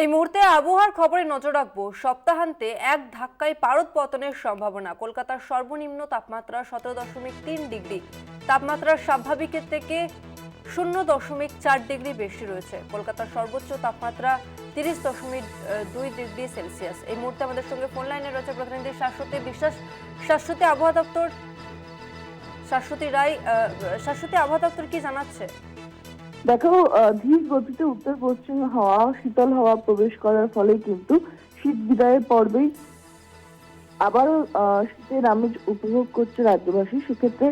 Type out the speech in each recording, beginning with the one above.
এই মুহূর্তে আবহাওয়ার খবরে নজর রাখব। সপ্তাহান্তে এক ধাক্কায় পারদ পতনের সম্ভাবনা। কলকাতার সর্বনিম্ন তাপমাত্রা সতেরো দশমিক তিন ডিগ্রি। তাপমাত্রা স্বাভাবিকের থেকে শূন্য দশমিক চার ডিগ্রি বেশি রয়েছে। কলকাতার সর্বোচ্চ তাপমাত্রা তিরিশ দশমিক দুই ডিগ্রি সেলসিয়াস। এই মুহূর্তে আমাদের সঙ্গে ফোন লাইনে রয়েছে প্রতিনিধি শাশ্বতী বিশ্বাস। শাশ্বতী, আবহাওয়া দপ্তর শাশ্বতী রায় শাশ্বতী, আবহাওয়া দপ্তর কি জানাচ্ছে? দেখো ধীর গতিতে উত্তর পশ্চিম হাওয়া, শীতল হাওয়া প্রবেশ করার ফলে কিন্তু শীত বিদায়ের পর্বেই আবারও শীতের আমেজ উপভোগ করছে রাজ্যবাসী। সেক্ষেত্রে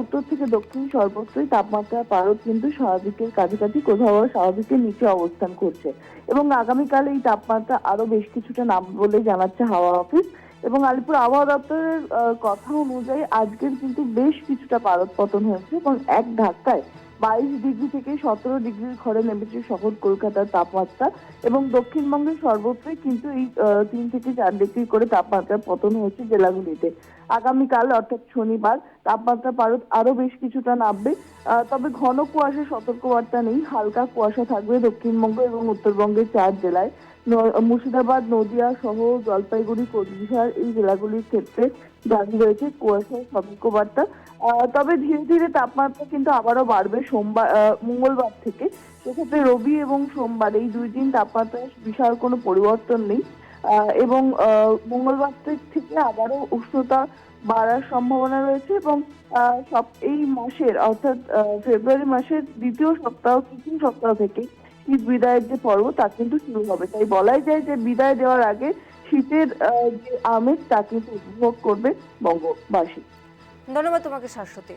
উত্তর থেকে দক্ষিণ সর্বত্রই তাপমাত্রা পারদ কিন্তু স্বাভাবিকের কাছাকাছি, কোথাও স্বাভাবিকের নিচে অবস্থান করছে। এবং আগামীকাল এই তাপমাত্রা আরও বেশ কিছুটা নামবে বলে জানাচ্ছে হাওয়া অফিস। এবং আলিপুর আবহাওয়া দপ্তরের কথা অনুযায়ী আজকের কিন্তু বেশ কিছুটা পারদ পতন হয়েছে। এবং এক ধাক্কায় বাইশ ডিগ্রি থেকে সতেরো ডিগ্রির ঘরে নেমেছে শহর কলকাতার তাপমাত্রা এবং দক্ষিণবঙ্গের সর্বত্রই কিন্তু এই তিন থেকে চার ডিগ্রি করে তাপমাত্রা পতন হয়েছে জেলাগুলিতে। আগামীকাল অর্থাৎ শনিবার তাপমাত্রা পারত আরও বেশ কিছুটা নামবে। তবে ঘন কুয়াশা সতর্কবার্তা নেই। হালকা কুয়াশা থাকবে দক্ষিণবঙ্গ এবং উত্তরবঙ্গের চার জেলায়। মুর্শিদাবাদ, নদিয়া সহ জলপাইগুড়ি, কোচবিহার এই জেলাগুলির ক্ষেত্রে জারি রয়েছে কুয়াশার সতর্কবার্তা তবে ধীরে ধীরে তাপমাত্রা কিন্তু আবারও বাড়বে সোমবার মঙ্গলবার থেকে। সেক্ষেত্রে রবি এবং সোমবার এই দুই দিন তাপমাত্রায় বিশাল কোনো পরিবর্তন নেই। এবং মঙ্গলবার থেকে আবারও উষ্ণতা বাড়ার সম্ভাবনা রয়েছে এবং সব এই মাসের অর্থাৎ ফেব্রুয়ারি মাসের দ্বিতীয় সপ্তাহ, তৃতীয় সপ্তাহ থেকে শীত বিদায়ের যে পর্ব, তা কিন্তু শুরু হবে। তাই বলাই যায় যে বিদায় দেওয়ার আগে শীতের যে আমেজ, তা কিন্তু উপভোগ করবে বঙ্গবাসী। ধন্যবাদ তোমাকে, শাশ্বতী।